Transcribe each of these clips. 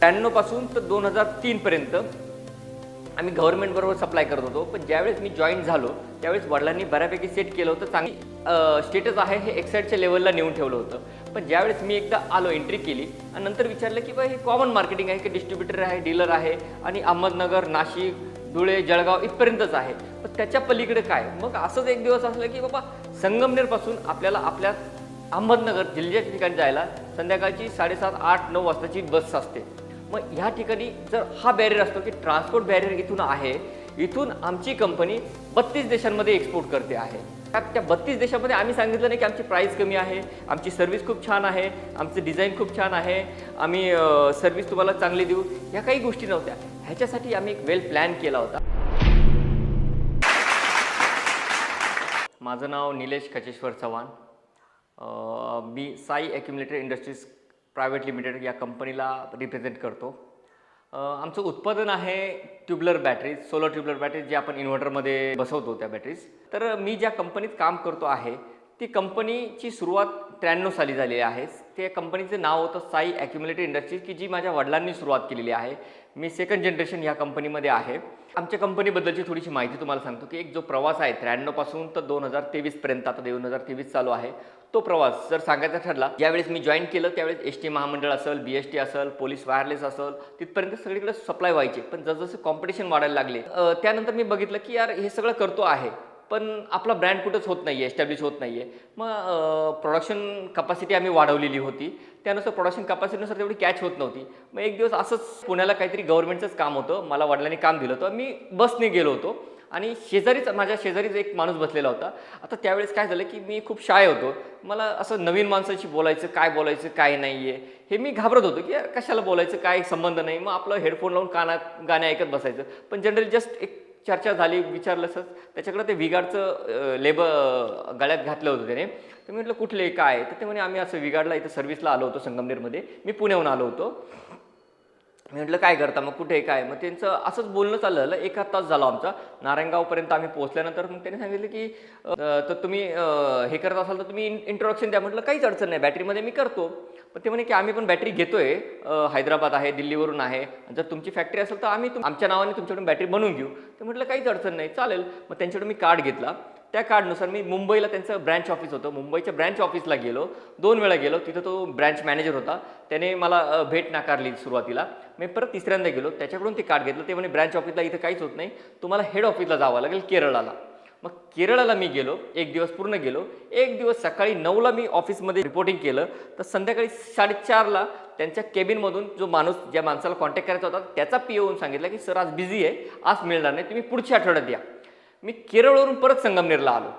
त्र्याण्णवपासून तर दोन हजार तीनपर्यंत आम्ही गव्हर्नमेंट बरोबर सप्लाय करत होतो. पण ज्यावेळेस मी जॉईन झालो त्यावेळेस वडिलांनी बऱ्यापैकी सेट केलं होतं. चांगली स्टेटस आहे हे एक्साईडच्या लेवलला नेऊन ठेवलं होतं. पण ज्यावेळेस मी एकदा आलो एंट्री केली आणि नंतर विचारलं की बा हे कॉमन मार्केटिंग आहे की? डिस्ट्रीब्युटर आहे डीलर आहे आणि अहमदनगर नाशिक धुळे जळगाव इथपर्यंतच आहे. पण त्याच्या पलीकडे काय? मग असंच एक दिवस असलं की बाबा संगमनेरपासून आपल्याला आपल्या अहमदनगर जिल्ह्याच्या ठिकाणी जायला संध्याकाळची साडेसात आठ नऊ वाजताची बस असते. मग ह्या ठिकाणी जर हा बॅरियर असतो की ट्रान्सपोर्ट बॅरियर इथून आहे इथून आमची कंपनी बत्तीस देशांमध्ये एक्सपोर्ट करते आहे. त्या- बत्तीस देशामध्ये आम्ही सांगितलं नाही की आमची प्राईस कमी आहे आमची सर्व्हिस खूप छान आहे आमचं डिझाईन खूप छान आहे आम्ही सर्व्हिस तुम्हाला चांगली देऊ. ह्या काही गोष्टी नव्हत्या. ह्याच्यासाठी आम्ही एक वेल प्लॅन केला होता. माझं नाव निलेश कचेश्वर चव्हाण. मी Sai accumulator industries private limited या कंपनीला रिप्रेझेंट करतो. आमचं उत्पादन आहे tubular batteries solar tubular batteries जे आपण इन्व्हर्टरमध्ये बसवतो त्या बॅटरीज. तर मी ज्या कंपनीत काम करतो आहे ती कंपनीची सुरुवात त्र्याण्णव साली झालेली आहे. त्या कंपनीचं नाव होतं साई ॲक्युमुलेटर इंडस्ट्रीज की जी माझ्या वडिलांनी सुरुवात केलेली आहे. मी सेकंड जनरेशन ह्या कंपनीमध्ये आहे. आमच्या कंपनीबद्दलची थोडीशी माहिती तुम्हाला सांगतो की एक जो प्रवास आहे त्र्याण्णवपासून तर दोन हजार तेवीसपर्यंत आता दोन हजार तेवीस चालू आहे तो प्रवास जर सांगायचा ठरला ज्यावेळेस मी जॉईन केलं त्यावेळेस एस टी महामंडळ असेल बी एस टी असेल पोलीस वायरलेस असेल तिथपर्यंत सगळीकडे सप्लाय व्हायचे. पण जसजसं कॉम्पिटिशन वाढायला लागले त्यानंतर मी बघितलं की यार हे सगळं करतो आहे. पण आपला ब्रँड कुठंच होत नाही आहे एस्टॅब्लिश होत नाही आहे मग प्रोडक्शन कपॅसिटी आम्ही वाढवलेली होती. त्यानुसार प्रोडक्शन कपॅसिटीनुसार तेवढी कॅच होत नव्हती. मग एक दिवस असंच पुण्याला काहीतरी गव्हर्नमेंटचंच काम होतं. मला वडिलांनी काम दिलं होतं. मी बसने गेलो होतो. आणि शेजारीच माझ्या शेजारीच एक माणूस बसलेला होता. आता त्यावेळेस काय झालं की मी खूप शाय होतो. मला असं नवीन माणसाशी बोलायचं काय बोलायचं काय नाही आहे हे मी घाबरत होतो की कशाला बोलायचं काय संबंध नाही. मग आपलं हेडफोन लावून कानात गाणे ऐकत बसायचं. पण जनरली जस्ट एक चर्चा झाली विचारलं असंच त्याच्याकडे ते विगाडचं लेब गळ्यात घातलं होतं त्याने. तर मी म्हटलं कुठले काय? तर ते म्हणे आम्ही असं विगाडला इथं सर्व्हिसला आलो होतो संगमनेरमध्ये. मी पुण्याहून आलो होतो. मी म्हटलं काय करता? मग कुठे काय? मग त्यांचं असंच बोलणं चाललं झालं एका तास झाला आमचा. नारायणगावपर्यंत आम्ही पोहोचल्यानंतर मग त्यांनी सांगितलं की तर तुम्ही हे करत असाल तर तुम्ही इंट्रोडक्शन द्या. म्हटलं काहीच अडचण नाही. बॅटरीमध्ये मी करतो. पण ते म्हणे की आम्ही पण बॅटरी घेतोय हैदराबाद आहे दिल्लीवरून आहे. जर तुमची फॅक्टरी असेल तर आम्ही तुम- आमच्या नावाने तुमच्याकडून बॅटरी बनवून घेऊ. तर म्हटलं काहीच अडचण नाही चालेल. मग त्यांच्याकडून मी कार्ड घेतला. त्या कार्डनुसार मी मुंबईला त्यांचं ब्रँच ऑफिस होतं. मुंबईच्या ब्रँच ऑफिसला गेलो. दोन वेळा गेलो. तिथं तो ब्रँच मॅनेजर होता. त्याने मला भेट नाकारली सुरुवातीला. मी परत तिसऱ्यांदा गेलो. त्याच्याकडून ते कार्ड घेतलं. ते म्हणे ब्रँच ऑफिसला इथं काहीच होत नाही. तुम्हाला हेड ऑफिसला जावं लागेल केरळाला. मग केरळला मी गेलो एक दिवस पूर्ण गेलो. एक दिवस सकाळी नऊला मी ऑफिसमध्ये रिपोर्टिंग केलं. तर संध्याकाळी साडेचारला त्यांच्या केबिनमधून जो माणूस ज्या माणसाला कॉन्टॅक्ट करायचा होता त्याचा पी येऊन सांगितलं की सर आज बिझी आहे. आज मिळणार नाही. तुम्ही पुढच्या आठवड्यात या. मी केरळवरून परत संगमनेरला आलो.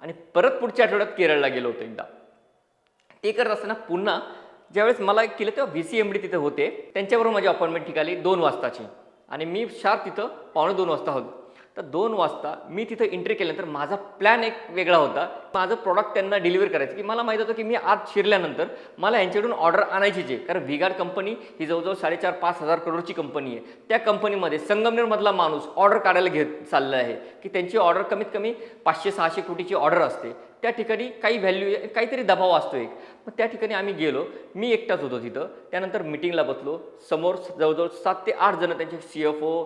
आणि परत पुढच्या आठवड्यात केरळला गेलो होतो एकदा. ते करत असताना पुन्हा ज्यावेळेस मला केलं तेव्हा व्ही सी एम डी तिथं होते. त्यांच्याबरोबर माझी अपॉइंटमेंट ठिकाली दोन वाजताची. आणि मी शार्प तिथं पावणे दोन वाजता होतो. तर दोन वाजता मी तिथं एंट्री केल्यानंतर माझा प्लॅन एक वेगळा होता. माझं प्रॉडक्ट त्यांना डिलिव्हर करायचं. की मला माहीत होतं की मी आज शिरल्यानंतर मला यांच्याकडून ऑर्डर आणायचीच आहे कारण व्हिगार्ड कंपनी ही जवळजवळ साडेचार पाच हजार करोडची कंपनी आहे. त्या कंपनीमध्ये संगमनेरमधला माणूस ऑर्डर काढायला घेत चालला आहे. की त्यांची ऑर्डर कमीत कमी पाचशे सहाशे कोटीची ऑर्डर असते. त्या ठिकाणी काही व्हॅल्यू काहीतरी दबाव असतो एक. मग त्या ठिकाणी आम्ही गेलो. मी एकटाच होतो तिथं. त्यानंतर मिटिंगला बसलो. समोर जवळजवळ सात ते आठ जणं त्यांचे C F O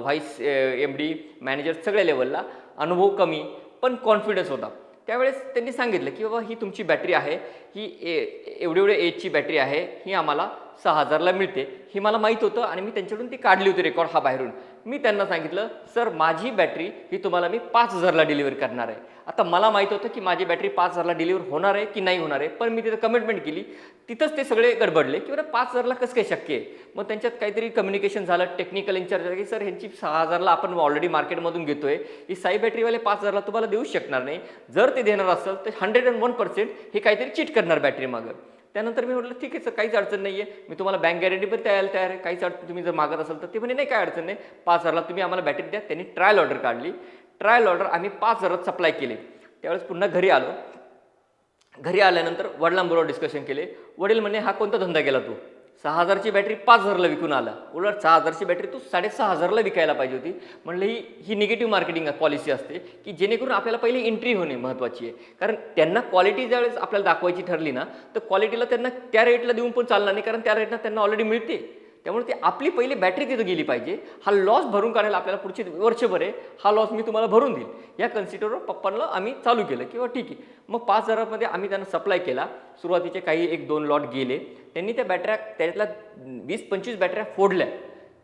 vice M D manager सगळ्या लेवलला अनुभव कमी पण कॉन्फिडन्स होता. त्यावेळेस त्यांनी सांगितलं की बाबा ही तुमची बॅटरी आहे. ही ए एवढे एवढे एजची बॅटरी आहे. ही आम्हाला सहा हजारला मिळते. हे मला माहीत होतं आणि मी त्यांच्याकडून ती काढली होती रेकॉर्ड हा बाहेरून. मी त्यांना सांगितलं सर माझी बॅटरी ही तुम्हाला मी पाच हजारला डिलिव्हर करणार आहे. आता मला माहीत होतं की माझी बॅटरी पाच हजारला डिलिव्हर होणार आहे की नाही होणार आहे पण मी तिथं कमिटमेंट केली. तिथंच ते सगळे गडबडले की बरं पाच हजारला कसं काय शक्य आहे? मग त्यांच्यात काहीतरी कम्युनिकेशन झालं टेक्निकल इन्चार्ज की सर ह्यांची सहा हजारला आपण ऑलरेडी मार्केटमधून घेतो आहे ही साई बॅटरीवाले पाच हजारला तुम्हाला देऊच शकणार नाही. जर ते देणार असेल तर हंड्रेड अँड वन पर्सेंट हे काहीतरी चीट करणार बॅटरी मागं. त्यानंतर मी म्हटलं ठीक आहे सर काहीच अडचण नाही आहे मी तुम्हाला बँक गॅरंटी पण द्यायला तयार आहे. काहीच अडचण तुम्ही जर मागत असाल तर ते म्हणे नाही काय अडचण नाही. पाच हजारला तुम्ही आम्हाला बॅटरी द्या. त्यांनी ट्रायल ऑर्डर काढली. ट्रायल ऑर्डर आम्ही पाच हजारात सप्लाय केले. त्यावेळेस पुन्हा घरी आलो. घरी आल्यानंतर वडिलांबरोबर डिस्कशन केले. वडील म्हणे हा कोणता धंदा केला तू? सहा हजारची बॅटरी पाच हजारला विकून आला. उलट सहा हजारची बॅटरी तू साडेसहा हजारला विकायला पाहिजे होती. म्हणलं ही ही निगेटिव्ह मार्केटिंग पॉलिसी असते की जेणेकरून आपल्याला पहिली एंट्री होणे महत्त्वाची आहे. कारण त्यांना क्वालिटी ज्यावेळेस आपल्याला दाखवायची ठरली ना तर क्वालिटीला त्यांना त्या रेटला देऊन पण चालणार नाही कारण त्या रेटला त्यांना ऑलरेडी मिळते. त्यामुळे ती आपली पहिली बॅटरी तिथं गेली पाहिजे. हा लॉस भरून काढायला आपल्याला पुढची वर्षभर आहे. हा लॉस मी तुम्हाला भरून देईल. या कन्सिडरवर पप्पांना आम्ही चालू केलं किंवा ठीक आहे. मग पाच हजारामध्ये आम्ही त्यांना सप्लाय केला. सुरुवातीचे काही एक दोन लॉट गेले. त्यांनी त्या बॅटऱ्या त्याच्यातल्या वीस पंचवीस बॅटऱ्या फोडल्या.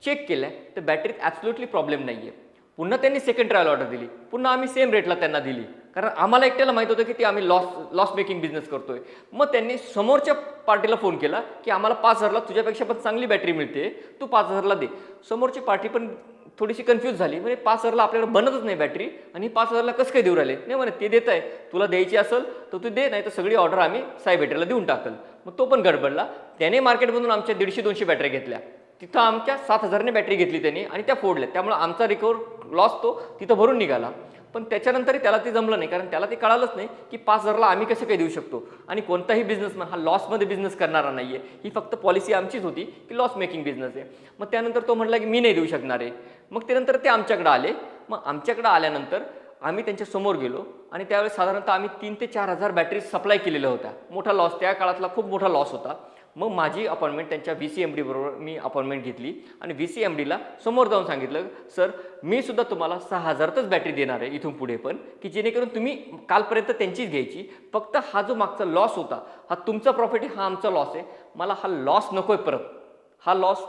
चेक केल्या. तर बॅटरीत ॲब्सोल्युटली प्रॉब्लेम नाही आहे पुन्हा त्यांनी सेकंड ट्रायल ऑर्डर दिली. पुन्हा आम्ही सेम रेटला त्यांना दिली. कारण आम्हाला एकट्याला माहीत होतं की ते आम्ही लॉस लॉस मेकिंग बिझनेस करतोय. मग त्यांनी समोरच्या पार्टीला फोन केला की आम्हाला पाच हजारला तुझ्यापेक्षा पण चांगली बॅटरी मिळते तू पाच हजारला दे. समोरची पार्टी पण थोडीशी कन्फ्यूज झाली. म्हणजे पाच हजारला आपल्याला बनतच नाही बॅटरी आणि पाच हजारला कसं काय देऊ राहिले? नाही म्हणे ते देत आहे तुला द्यायची असेल तर तू दे नाही तर सगळी ऑर्डर आम्ही साई बॅटरीला देऊन टाकल. मग तो पण गडबडला. त्याने मार्केटमधून आमच्या दीडशे दोनशे बॅटऱ्या घेतल्या. तिथं आमच्या सात हजारने बॅटरी घेतली त्यांनी आणि त्या फोडल्या. त्यामुळे आमचा रिकवर लॉस तो तिथं भरून निघाला. पण त्याच्यानंतरही त्याला ते जमलं नाही. कारण त्याला ते कळालंच नाही की पाच हजारला आम्ही कसं काही देऊ शकतो. आणि कोणताही बिझनेसमॅन हा लॉसमध्ये बिझनेस करणारा नाही आहे ही फक्त पॉलिसी आमचीच होती की लॉस मेकिंग बिझनेस आहे. मग त्यानंतर तो म्हटला की मी नाही देऊ शकणार आहे. मग त्यानंतर ते आमच्याकडे आले. मग आमच्याकडे आल्यानंतर आम्ही त्यांच्यासमोर गेलो आणि त्यावेळेस साधारणतः आम्ही तीन ते चार हजार बॅटरी सप्लाय केलेल्या होत्या. मोठा लॉस त्या काळातला खूप मोठा लॉस होता. मग माझी अपॉइंटमेंट त्यांच्या व्ही सी एम डीबरोबर मी अपॉइंटमेंट घेतली. आणि व्ही सी एम डीला समोर जाऊन सांगितलं सर मी सुद्धा तुम्हाला सहा हजारातच बॅटरी देणार आहे इथून पुढे पण की जेणेकरून तुम्ही कालपर्यंत त्यांचीच घ्यायची. फक्त हा जो मागचा लॉस होता हा तुमचा प्रॉफिट आहे हा आमचा लॉस आहे. मला हा लॉस नको आहे परत. हा लॉस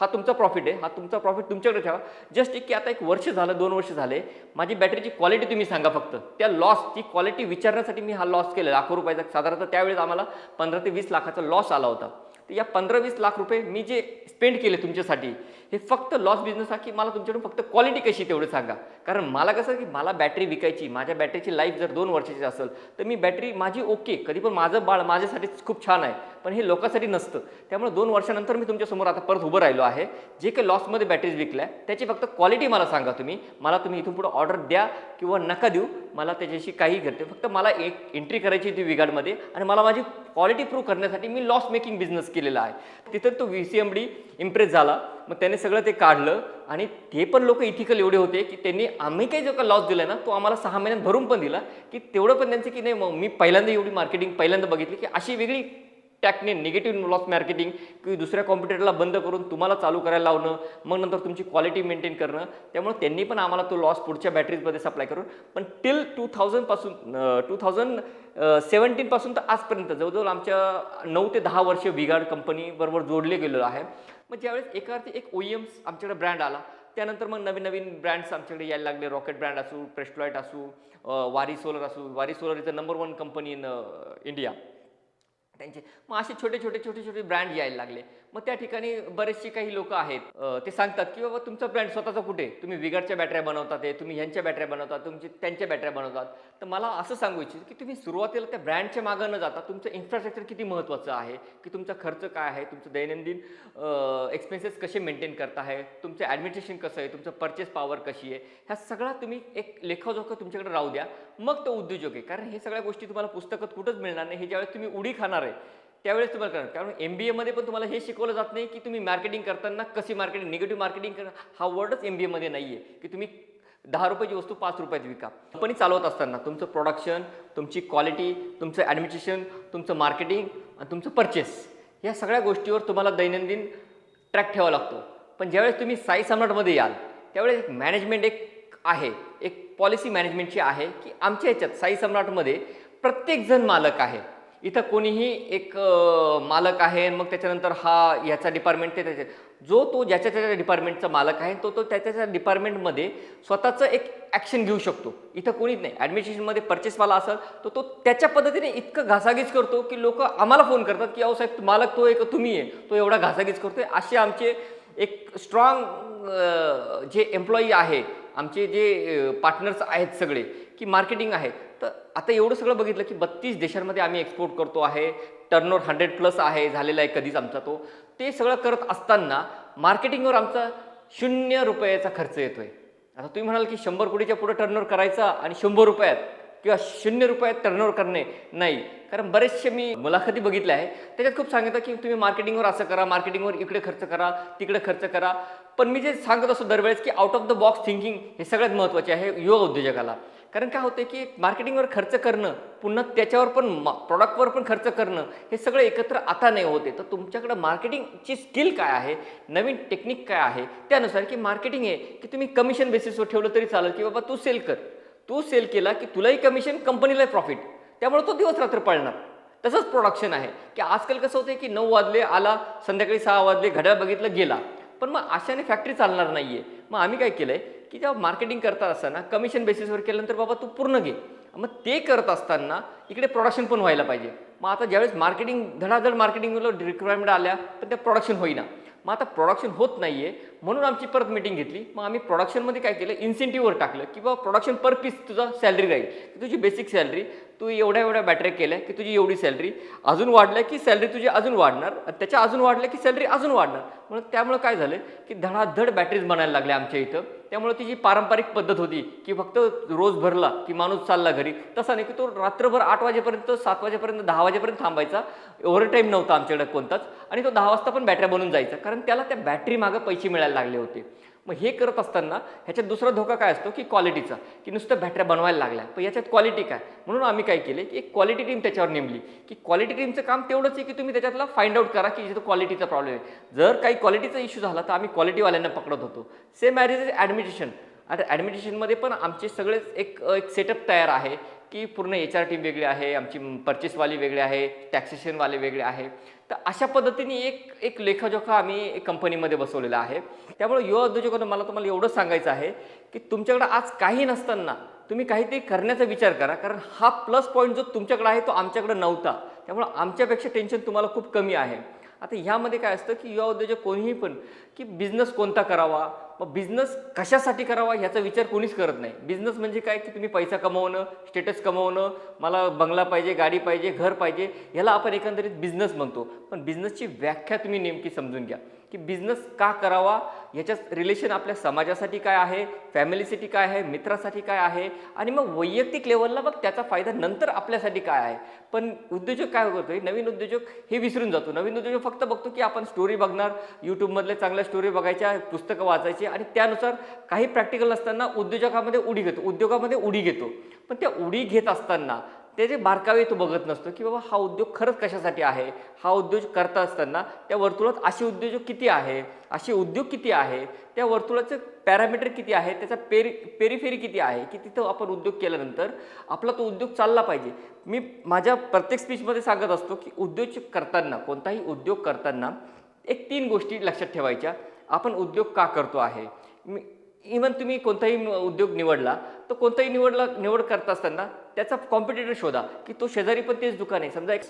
हा तुमचा प्रॉफिट आहे हा तुमचा प्रॉफिट तुमच्याकडे ठेवा. जस्ट एक की आता एक वर्ष झालं दोन वर्ष झाले माझी बॅटरीची क्वालिटी तुम्ही सांगा फक्त. त्या लॉसची क्वालिटी विचारण्यासाठी मी हा लॉस केला लाखो रुपयाचा. साधारणतः त्यावेळेस आम्हाला पंधरा ते वीस लाखाचा लॉस आला होता. तर या पंधरा वीस लाख रुपये मी जे स्पेंड केले तुमच्यासाठी हे फक्त लॉस बिझनेस हा की मला तुमच्याकडून फक्त क्वालिटी कशी आहे तेवढं सांगा. कारण मला कसं की मला बॅटरी विकायची माझ्या बॅटरीची लाईफ जर दोन वर्षाची असेल तर मी बॅटरी माझी ओके कधी पण माझं बाळ माझ्यासाठी खूप छान आहे. पण हे लोकांसाठी नसतं. त्यामुळे दोन वर्षानंतर मी तुमच्यासमोर आता परत उभं राहिलो आहे. जे काही लॉसमध्ये बॅटरीज विकल्या त्याची फक्त क्वालिटी मला सांगा तुम्ही. मला तुम्ही इथून पुढे ऑर्डर द्या किंवा नका देऊ. मला त्याच्याशी काही करते फक्त मला एक एंट्री करायची होती विगाडमध्ये आणि मला माझी क्वालिटी प्रूव्ह करण्यासाठी मी लॉस मेकिंग बिझनेस केलेला आहे. तिथं तो V C M D impress झाला. मग त्याने सगळं ते काढलं आणि ते पण लोक इथिकल एवढे होते की त्यांनी आम्ही काही जो का लॉस दिला ना तो आम्हाला सहा महिन्यात भरून पण दिला की तेवढं पण त्यांचं की नाही मग मी पहिल्यांदा एवढी मार्केटिंग पहिल्यांदा बघितली की अशी वेगळी टॅकने निगेटिव्ह लॉस मार्केटिंग की दुसऱ्या कॉम्प्युटरला बंद करून तुम्हाला चालू करायला लावणं मग नंतर तुमची क्वालिटी मेंटेन करणं त्यामुळे त्यांनी पण आम्हाला तो लॉस पुढच्या बॅटरीजमध्ये सप्लाय करून पण टिल टू थाउजंडपासून टू थाउजंड सेवन्टीनपासून तर आजपर्यंत जवळजवळ आमच्या नऊ ते दहा वर्ष विगाड कंपनीबरोबर जोडले गेलेलो आहे. मग ज्यावेळेस एका अर्थी एक ओ एम्स आमच्याकडे ब्रँड आला त्यानंतर मग नवीन नवीन ब्रँड्स आमच्याकडे यायला लागले रॉकेट ब्रँड असू प्रेस्टलॉइट असू वारी सोलर असू Waaree solar is a number one company in India त्यांचे. मग असे छोटे छोटे छोटे छोटे ब्रँड यायला लागले. मग त्या ठिकाणी बरेचसे काही लोक आहेत. ते सांगतात की बाबा तुमचा ब्रँड स्वतःचा कुठे? तुम्ही विगाडच्या बॅटऱ्या बनवतात आहे तुम्ही ह्यांच्या बॅटऱ्या बनवतात तुमची त्यांच्या बॅटऱ्या बनवतात. तर मला असं सांगू इच्छितो की तुम्ही सुरुवातीला त्या ब्रँडच्या मागं न जाता तुमचं इन्फ्रास्ट्रक्चर किती महत्त्वाचं आहे? की तुमचा खर्च काय आहे? तुमचं दैनंदिन एक्सपेन्सेस कसे मेंटेन करता आहे? तुमचं ॲडमिनिस्ट्रेशन कसं आहे? तुमचं परचेस पॉवर कशी आहे? ह्या सगळा तुम्ही एक लेखाजोखा तुमच्याकडे राहू द्या. मग तो उद्योजक आहे. कारण हे सगळ्या गोष्टी तुम्हाला पुस्तकात कुठंच मिळणार नाही. हे ज्यावेळेस तुम्ही उडी खाणार आहे त्यावेळेस तुम्हाला करणार कारण एम बी एमध्ये पण तुम्हाला हे शिकवलं जात नाही की तुम्ही मार्केटिंग करताना कशी मार्केटिंग निगेटिव्ह मार्केटिंग करणं हा वर्डच एम बी एमध्ये नाही आहे की तुम्ही दहा रुपयाची वस्तू पाच रुपयात विका. कंपनी चालवत असताना तुमचं प्रोडक्शन तुमची क्वालिटी तुमचं ॲडमिनिस्ट्रेशन तुमचं मार्केटिंग आणि तुमचं परचेस या सगळ्या गोष्टीवर तुम्हाला दैनंदिन ट्रॅक ठेवावा लागतो. पण ज्यावेळेस तुम्ही साई सम्राटमध्ये याल त्यावेळेस एक मॅनेजमेंट एक आहे. एक पॉलिसी मॅनेजमेंटची आहे की आमच्या ह्याच्यात साई सम्राटमध्ये प्रत्येकजण मालक आहे. इथं कोणीही एक मालक आहे मग त्याच्यानंतर हा याचा डिपार्टमेंट ते त्याचे जो तो ज्याच्या त्याच्या डिपार्टमेंटचा मालक आहे तो तो त्याच्या डिपार्टमेंटमध्ये स्वतःचं एक ॲक्शन घेऊ शकतो. इथं कोणीच नाही. ॲडमिनिस्ट्रेशनमध्ये पर्चेसवाला असेल तर तो त्याच्या पद्धतीने इतकं घासाघीस करतो की लोक आम्हाला फोन करतात की अहो साहेब मालक तो एक तुम्ही आहे तो एवढा घासाघीस आहे असे आमचे एक स्ट्रॉंग जे एम्प्लॉई आहे आमचे जे पार्टनर्स आहेत सगळे की मार्केटिंग आहे तर आता एवढं सगळं बघितलं की बत्तीस देशांमध्ये आम्ही एक्सपोर्ट करतो आहे टर्नओवर हंड्रेड प्लस आहे झालेला आहे कधीच आमचा तो. ते सगळं करत असताना मार्केटिंगवर आमचा शून्य रुपयाचा खर्च येतो आहे आता तुम्ही म्हणाल की शंभर कोटीच्या पुढे टर्नओवर करायचा आणि शंभर रुपयात किंवा शून्य रुपयात टर्नओवर करणे नाही. कारण बरेचसे मी मुलाखती बघितल्या आहे त्याच्यात खूप सांगितलं की तुम्ही मार्केटिंगवर असं करा मार्केटिंगवर इकडे खर्च करा तिकडे खर्च करा. पण मी जे सांगत असतो दरवेळेस की out of the box thinking हे सगळ्यात महत्त्वाचे आहे युवा उद्योजकाला. कारण काय होतं की मार्केटिंगवर खर्च करणं पुन्हा त्याच्यावर पण प्रॉडक्टवर पण खर्च करणं हे सगळं एकत्र आता नाही होते तर तुमच्याकडं मार्केटिंगची स्किल काय आहे? नवीन टेक्निक काय आहे? त्यानुसार की मार्केटिंग आहे की तुम्ही कमिशन बेसिसवर ठेवलं तरी चालेल की बाबा तू सेल कर. तू सेल केला की तुलाही कमिशन कंपनीलाही प्रॉफिट त्यामुळे तो दिवस रात्र पळणार. तसंच प्रोडक्शन आहे. की आजकाल कसं होतं की नऊ वाजले आला संध्याकाळी सहा वाजले घड्याळ बघितलं गेला. पण मग अशाने फॅक्टरी चालणार नाही आहे मग आम्ही काय केलं आहे की जेव्हा मार्केटिंग करता असताना कमिशन बेसिसवर केल्यानंतर बाबा तू पूर्ण घे. मग ते करत असताना इकडे प्रोडक्शन पण व्हायला पाहिजे. मग आता ज्यावेळेस मार्केटिंग धडाधड मार्केटिंगला रिक्वायरमेंट आल्या तर त्या प्रोडक्शन होईना. मग आता प्रोडक्शन होत नाही आहे म्हणून आमची परत मिटिंग घेतली. मग आम्ही प्रोडक्शनमध्ये काय केलं? इन्सेंटिव्हवर टाकलं. की बाबा प्रोडक्शन पर पीस तुझा सॅलरी राहील. की तुझी बेसिक सॅलरी तू एवढ्या एवढ्या बॅटरी केल्या की तुझी एवढी सॅलरी अजून वाढल्या की सॅलरी तुझी अजून वाढणार त्याच्या अजून वाढल्या की सॅलरी अजून वाढणार. म्हणून त्यामुळं काय झालं की धडाधड बॅटरीज बनायला लागल्या आमच्या इथं. त्यामुळे ती जी पारंपरिक पद्धत होती की फक्त रोज भरला की माणूस चालला घरी तसा नाही की तो रात्रभर आठ वाजेपर्यंत सात वाजेपर्यंत दहा वाजेपर्यंत थांबायचा. ओव्हर टाईम नव्हता आमच्याकडे कोणताच. आणि तो दहा वाजता पण बॅटऱ्या बनून जायचा. कारण त्याला त्या बॅटरी मागं पैसे मिळायला लागले होते. मग हे करत असताना ह्याच्यात दुसरा धोका काय असतो की क्वालिटीचा की नुसतं बॅटऱ्या बनवायला लागल्या. पण याच्यात क्वालिटी काय? म्हणून आम्ही काय केले की एक क्वालिटी टीम त्याच्यावर नेमली. की क्वालिटी टीमचं काम तेवढंच आहे की तुम्ही त्याच्यातला फाइंड आउट करा की जिथं क्वालिटीचा प्रॉब्लेम आहे. जर काही क्वालिटीचा इश्यू झाला तर आम्ही क्वालिटीवाल्यांना पकडत होतो. सेम ॲज इज ॲडमिनिस्ट्रेशन आता ॲडमिनिस्ट्रेशनमध्ये पण आमचे सगळेच एक एक सेटअप तयार आहे की पूर्ण एच आर टीम वेगळी आहे आमची परचेसवाली वेगळी आहे टॅक्सेशनवाले वेगळे आहे. तर अशा पद्धतीने एक एक लेखाजोखा आम्ही कंपनीमध्ये बसवलेला आहे. त्यामुळे युवा उद्योजकांना मला तुम्हाला एवढंच सांगायचं आहे की तुमच्याकडं आज काही नसताना तुम्ही काहीतरी करण्याचा विचार करा कारण हा प्लस पॉईंट जो तुमच्याकडे आहे तो आमच्याकडे नव्हता. त्यामुळे आमच्यापेक्षा टेन्शन तुम्हाला खूप कमी आहे. आता ह्यामध्ये काय असतं की युवा उद्योजक कोणीही पण की बिझनेस कोणता करावा मग बिझनेस कशासाठी करावा ह्याचा विचार कोणीच करत नाही. बिझनेस म्हणजे काय? की तुम्ही पैसा कमवणं स्टेटस कमवणं मला बंगला पाहिजे गाडी पाहिजे घर पाहिजे ह्याला आपण एकंदरीत बिझनेस म्हणतो. पण बिझनेसची व्याख्या तुम्ही नेमकी समजून घ्या. की बिझनेस का करावा? याच्यात रिलेशन आपल्या समाजासाठी काय आहे? फॅमिलीसाठी काय आहे? मित्रासाठी काय आहे? आणि मग वैयक्तिक लेवलला मग त्याचा फायदा नंतर आपल्यासाठी काय आहे? पण उद्योजक काय करतोय? नवीन उद्योजक हे विसरून जातो. नवीन उद्योजक फक्त बघतो की आपण स्टोरी बघणार यूट्यूबमधले चांगल्या स्टोरी बघायच्या पुस्तकं वाचायची आणि त्यानुसार काही प्रॅक्टिकल नसताना उद्योजकामध्ये उडी घेतो. उद्योगामध्ये उडी घेतो. पण त्या उडी घेत असताना ते जे बारकावे तो बघत नसतो की बाबा हा उद्योग खरंच कशासाठी आहे? हा उद्योग करता असताना त्या वर्तुळात असे उद्योजक किती आहे? असे उद्योग किती आहे? त्या वर्तुळाचं पॅरामीटर किती आहे? त्याचा पेरी पेरीफेरी किती आहे? की तिथं आपण उद्योग केल्यानंतर आपला तो उद्योग चालला पाहिजे. मी माझ्या प्रत्येक स्पीचमध्ये सांगत असतो की उद्योग करताना कोणताही उद्योग करताना एक तीन गोष्टी लक्षात ठेवायच्या. आपण उद्योग का करतो आहे? मी इवन तुम्ही कोणताही उद्योग निवडला तर कोणताही निवडला निवड करत असताना त्याचा कॉम्पिटिटर शोधा की तो शेजारी पण तेच दुकान आहे. समजा एक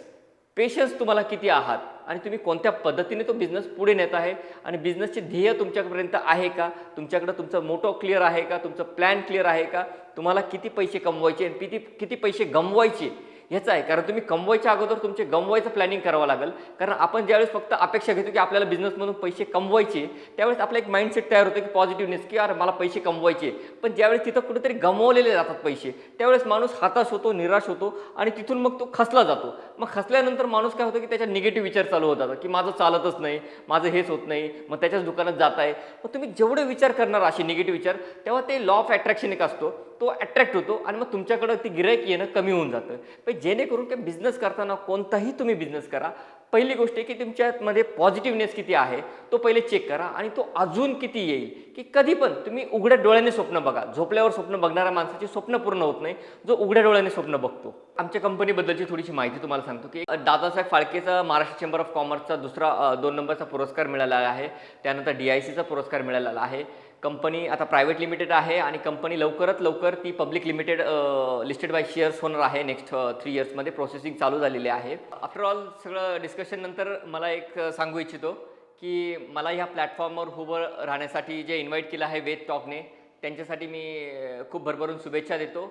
पेशन्स तुम्हाला किती आहात आणि तुम्ही कोणत्या पद्धतीने तो बिझनेस पुढे नेत आहे आणि बिझनेसचे ध्येय तुमच्यापर्यंत आहे का? तुमच्याकडं तुमचं मोटो क्लिअर आहे का? तुमचं प्लॅन क्लिअर आहे का? तुम्हाला किती पैसे कमवायचे आणि किती किती पैसे गमवायचे? ह्याचं आहे. कारण तुम्ही कमवायच्या अगोदर तुमचे गमवायचं प्लॅनिंग करावं लागेल. कारण आपण ज्यावेळेस फक्त अपेक्षा घेतो की आपल्याला बिझनेसमधून पैसे कमवायचे त्यावेळेस आपला एक माइंडसेट तयार होतो की पॉझिटिव्हनेस की अरे मला पैसे कमवायचे. पण ज्यावेळेस तिथं कुठेतरी गमवलेले जातात पैसे त्यावेळेस माणूस हाताश होतो निराश होतो आणि तिथून मग तो खसला जातो. मग खसल्यानंतर माणूस काय होतो की त्याच्या निगेटिव्ह विचार चालू होतात की माझं चालतच नाही माझं हेच होत नाही मग त्याच्याच दुकानात जात आहे. मग तुम्ही जेवढे विचार करणार असे निगेटिव्ह विचार तेव्हा ते लॉ ऑफ अट्रॅक्शन एक असतो. तो अट्रॅक्ट होतो आणि मग तुमच्याकडं ती गिरायक येणं कमी होऊन जातं. पण जेणेकरून काही बिझनेस करताना कोणताही तुम्ही बिझनेस करा पहिली गोष्ट आहे की तुमच्यामध्ये पॉझिटिव्हनेस किती आहे तो पहिले चेक करा आणि तो अजून किती येईल. की कधी पण तुम्ही उघड्या डोळ्याने स्वप्न बघा. झोपल्यावर स्वप्न बघणाऱ्या माणसाची स्वप्न पूर्ण होत नाही जो उघड्या डोळ्याने स्वप्न बघतो. आमच्या कंपनीबद्दलची थोडीशी माहिती तुम्हाला सांगतो की दादासाहेब फाळकेचा महाराष्ट्र चेंबर ऑफ कॉमर्सचा दुसरा दोन नंबरचा पुरस्कार मिळाला आहे. त्यानंतर डी आय सीचा पुरस्कार मिळालेला आहे. कंपनी आता प्रायव्हेट लिमिटेड आहे आणि कंपनी लवकरात लवकर ती public limited listed by shares होणार आहे नेक्स्ट थ्री इयर्समध्ये प्रोसेसिंग चालू झालेली आहे. आफ्टर ऑल सगळं डिस्कशन नंतर मला एक सांगू इच्छितो की मला ह्या प्लॅटफॉर्मवर उभं राहण्यासाठी जे इन्व्हाइट केलं आहे वेद टॉकने त्यांच्यासाठी मी खूप भरभरून शुभेच्छा देतो.